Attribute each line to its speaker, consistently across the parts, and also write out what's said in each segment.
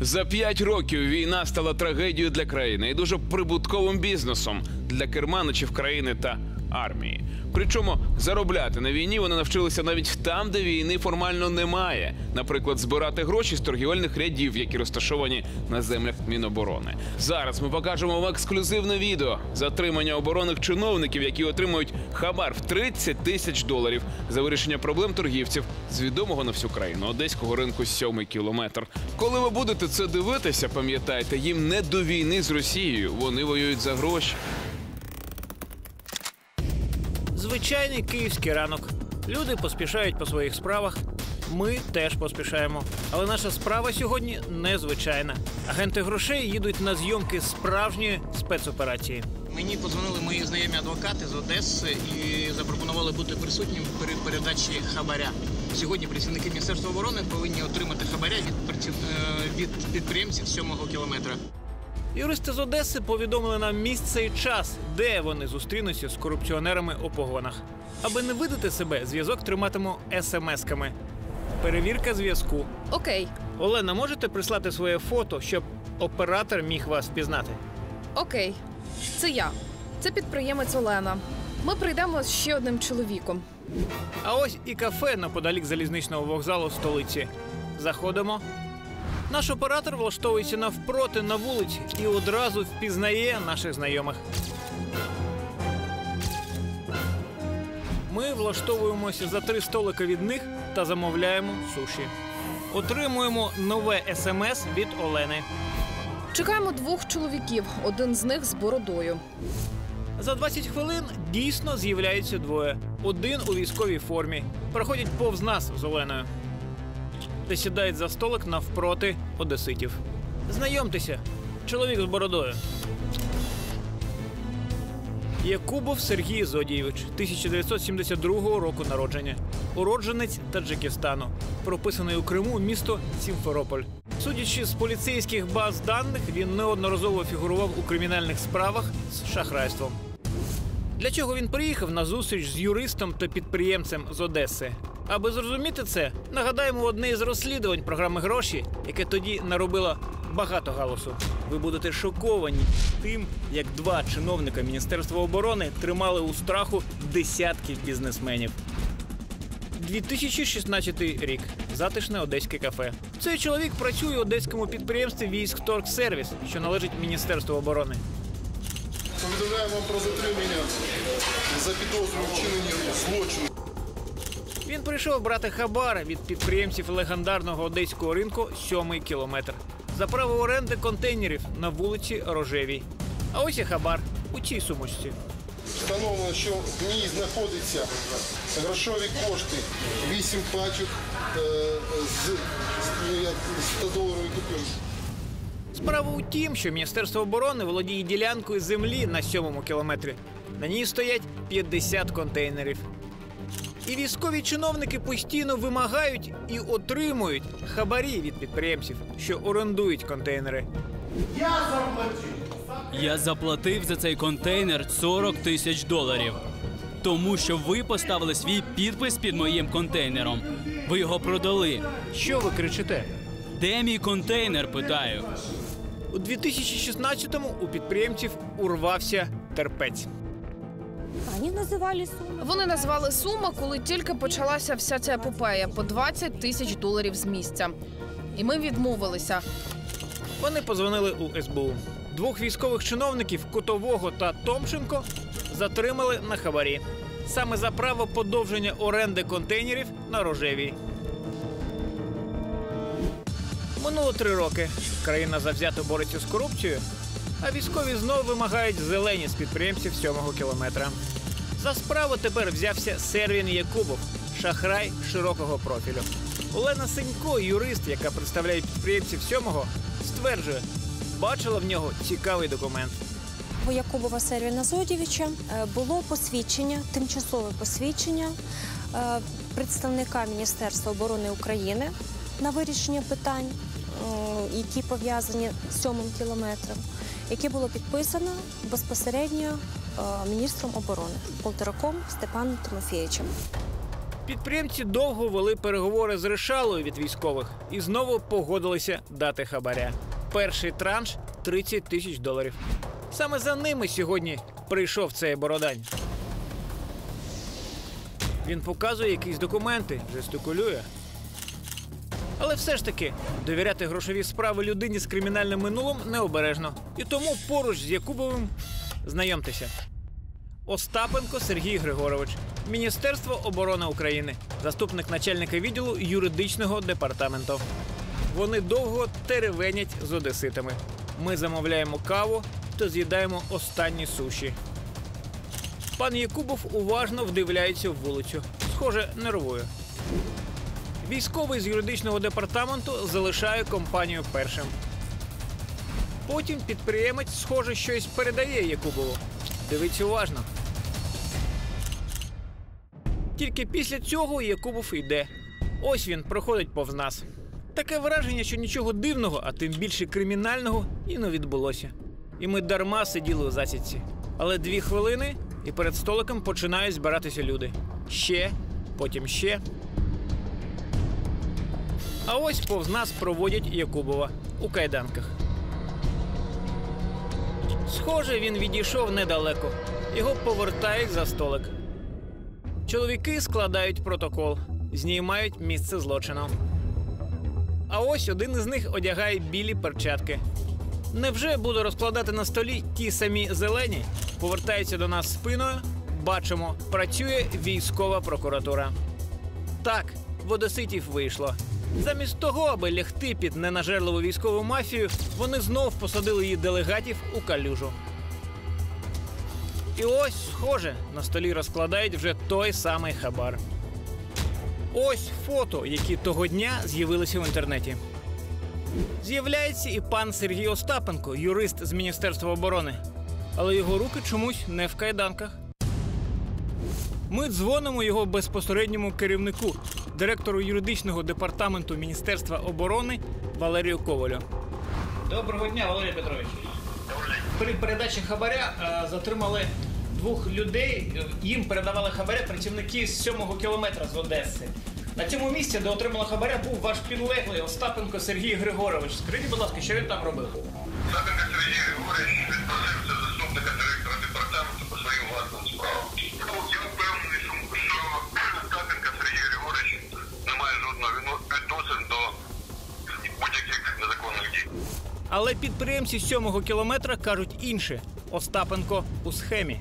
Speaker 1: За п'ять років війна стала трагедією для країни і дуже прибутковим бізнесом для керманичів країни та армії. Причому заробляти на війні вони навчилися навіть там, де війни формально немає. Наприклад, збирати гроші з торгівельних рядів, які розташовані на землях Міноборони. Зараз ми покажемо вам ексклюзивне відео затримання оборонних чиновників, які отримують хабар в 30 тисяч доларів за вирішення проблем торгівців з відомого на всю країну одеського ринку сьомий кілометр. Коли ви будете це дивитися, пам'ятайте, їм не до війни з Росією. Вони воюють за гроші.
Speaker 2: Звичайний київський ранок. Люди поспішають по своїх справах. Ми теж поспішаємо. Але наша справа сьогодні незвичайна. Агенти грошей їдуть на зйомки справжньої спецоперації.
Speaker 3: Мені подзвонили мої знайомі адвокати з Одеси і запропонували бути присутнім при передачі хабаря. Сьогодні працівники Міністерства оборони повинні отримати хабаря від, е, від підприємців сьомого кілометра.
Speaker 2: Юристи з Одеси повідомили нам місце і час, де вони зустрінуться з корупціонерами у погонах. Аби не видати себе, зв'язок триматиму смс-ками. Перевірка зв'язку.
Speaker 4: Окей,
Speaker 2: Олена, можете прислати своє фото, щоб оператор міг вас впізнати?
Speaker 4: окей. Це я. Це підприємець Олена. Ми прийдемо з ще одним чоловіком.
Speaker 2: А ось і кафе неподалік залізничного вокзалу в столиці. Заходимо. Наш оператор влаштовується навпроти на вулиці і одразу впізнає наших знайомих. Ми влаштовуємося за три столики від них та замовляємо суші. Отримуємо нове смс від Олени.
Speaker 4: Чекаємо двох чоловіків, один з них з бородою.
Speaker 2: За 20 хвилин дійсно з'являються двоє. Один у військовій формі. Проходять повз нас з Оленою. Та сідають за столик навпроти одеситів. Знайомтеся, чоловік з бородою. Якубов Сергій Зодійович, 1972 року народження. Уродженець Таджикистану. Прописаний у Криму місто Сімферополь. Судячи з поліцейських баз даних, він неодноразово фігурував у кримінальних справах з шахрайством. Для чого він приїхав на зустріч з юристом та підприємцем з Одеси? Аби зрозуміти це, нагадаємо одне із розслідувань програми гроші, яке тоді наробило багато галасу. Ви будете шоковані тим, як два чиновника Міністерства оборони тримали у страху десятків бізнесменів. 2016 рік. Затишне одеське кафе. Цей чоловік працює у одеському підприємстві «Військторгсервіс», що належить Міністерству оборони.
Speaker 5: Повідомляю вам про затримання за підозрою вчинення злочину.
Speaker 2: Він прийшов брати хабар від підприємців легендарного одеського ринку сьомий кілометр за право оренди контейнерів на вулиці Рожевій. А ось і хабар у цій сумочці.
Speaker 5: Встановлено, що в ній знаходяться грошові кошти, 8 пачок е, з, з, 100 доларової купюри.
Speaker 2: Справа у тім, що Міністерство оборони володіє ділянкою землі на сьомому кілометрі. На ній стоять 50 контейнерів. І військові чиновники постійно вимагають і отримують хабарі від підприємців, що орендують контейнери.
Speaker 6: Я заплатив за цей контейнер 40 тисяч доларів. Тому що ви поставили свій підпис під моїм контейнером. Ви його продали.
Speaker 2: Що ви кричите?
Speaker 6: Де мій контейнер? Питаю.
Speaker 2: У 2016-му у підприємців урвався терпець.
Speaker 7: Они называли сумму.
Speaker 4: Вони назвали суму, коли тільки почалася вся ця епопея по 20 тисяч доларів з місця. І ми відмовилися.
Speaker 2: Вони позвонили у СБУ. Двох військових чиновників Кутового та Томченко затримали на хабарі. Саме за право подовження оренди контейнерів на рожевій. Минуло три роки. Країна завзято бореться з корупцією, а військові знову вимагають зелені з підприємців сьомого кілометра. За справу тепер взявся Сервін Якубов, шахрай широкого профілю. Олена Синько, юрист, яка представляє підприємців сьомого, стверджує, бачила в нього цікавий документ.
Speaker 7: У Якубова Сервіна Зодівича е, було посвідчення, тимчасове посвідчення е, представника Міністерства оборони України на вирішення питань, е, які пов'язані з сьомим кілометром, яке було підписано безпосередньо міністром оборони Полтораком Степаном Тимофєвичем.
Speaker 2: Підприємці довго вели переговори з решалою від військових і знову погодилися дати хабаря. Перший транш 30 тисяч доларів. Саме за ними сьогодні прийшов цей бородань. Він показує якісь документи, жестикулює. Але все ж таки довіряти грошові справи людині з кримінальним минулим необережно. І тому поруч з Якубовим знайомтеся. Остапенко Сергій Григорович, Міністерство оборони України, заступник начальника відділу юридичного департаменту. Вони довго теревенять з одеситами. Ми замовляємо каву та з'їдаємо останні суші. Пан Якубов уважно вдивляється в вулицю. Схоже, нервує. Військовий з юридичного департаменту залишає компанію першим. Потім підприємець, схоже, щось передає Якубову. Дивіться уважно. Тільки після цього Якубов йде. Ось він проходить повз нас. Таке враження, що нічого дивного, а тим більше кримінального, і не відбулося. І ми дарма сиділи у засідці. Але дві хвилини, і перед столиком починають збиратися люди. Ще, потім ще. А ось повз нас проводять Якубова у кайданках. Схоже, він відійшов недалеко. Його повертають за столик. Чоловіки складають протокол, знімають місце злочину. А ось один із них одягає білі перчатки. Невже буду розкладати на столі ті самі зелені? Повертається до нас спиною. Бачимо, працює військова прокуратура. Так, в одеситів вийшло. Замість того, аби лягти під ненажерливу військову мафію, вони знов посадили її делегатів у калюжу. І ось, схоже, на столі розкладають вже той самий хабар. Ось фото, які того дня з'явилися в інтернеті. З'являється і пан Сергій Остапенко, юрист з Міністерства оборони. Але його руки чомусь не в кайданках. Ми дзвонимо його безпосередньому керівнику, директору юридичного департаменту Міністерства оборони Валерію Ковалю. Доброго дня, Валерій Петрович. При передачі хабаря е, затримали двох людей. Їм передавали хабаря працівники з сьомого кілометра з Одеси. На цьому місці, де отримали хабаря, був ваш підлеглий Остапенко Сергій Григорович. Скажіть, будь ласка, що він там робив?
Speaker 8: Сапенко Сергій Григорович відпросився заступника
Speaker 2: Але підприємці сьомого кілометра кажуть інше: Остапенко у схемі.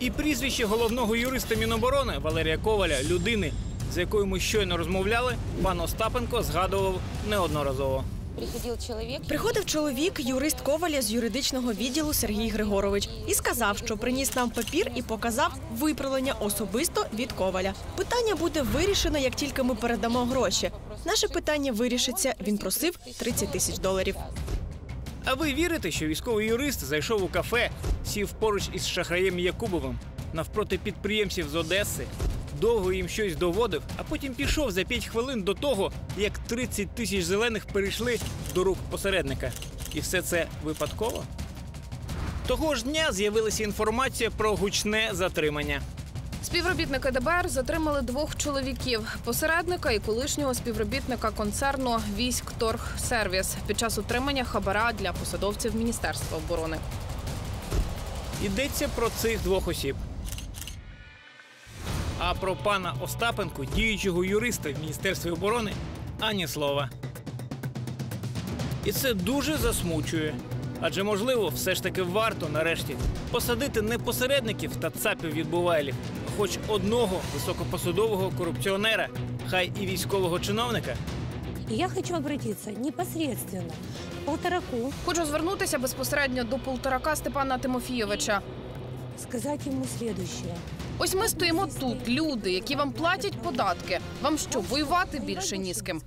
Speaker 2: І прізвище головного юриста Міноборони Валерія Коваля, людини, з якою ми щойно розмовляли, пан Остапенко згадував неодноразово.
Speaker 9: Приходил человек,
Speaker 10: Приходив чоловік, юрист Коваля з юридичного відділу Сергій Григорович, і сказав, що приніс нам папір і показав виправлення особисто від Коваля. Питання буде вирішено, як тільки ми передамо гроші. Наше питання вирішиться. Він просив 30 тисяч доларів.
Speaker 2: А ви вірите, що військовий юрист зайшов у кафе, сів поруч із шахраєм Якубовим навпроти підприємців з Одеси, довго їм щось доводив, а потім пішов за 5 хвилин до того, як 30 тисяч зелених перейшли до рук посередника. І все це випадково? Того ж дня з'явилася інформація про гучне затримання.
Speaker 4: Співробітники ДБР затримали двох чоловіків: посередника і колишнього співробітника концерну «Військторгсервіс» під час утримання хабара для посадовців Міністерства оборони.
Speaker 2: Йдеться про цих двох осіб. А про пана Остапенко, діючого юриста в Міністерстві оборони, ані слова. І це дуже засмучує. Адже, можливо, все ж таки варто нарешті посадити не посередників та цапів від бувайлів, а хоч одного високопосадового корупціонера, хай і військового чиновника,
Speaker 9: я хочу обратиться непосредственно к полтораку,
Speaker 4: Хочу звернутися безпосередньо до полторака Степана Тимофійовича.
Speaker 9: сказать ему следующее.
Speaker 4: Ось ми стоїмо тут, люди, які вам платять податки. Вам що, воювати більше ні з ким?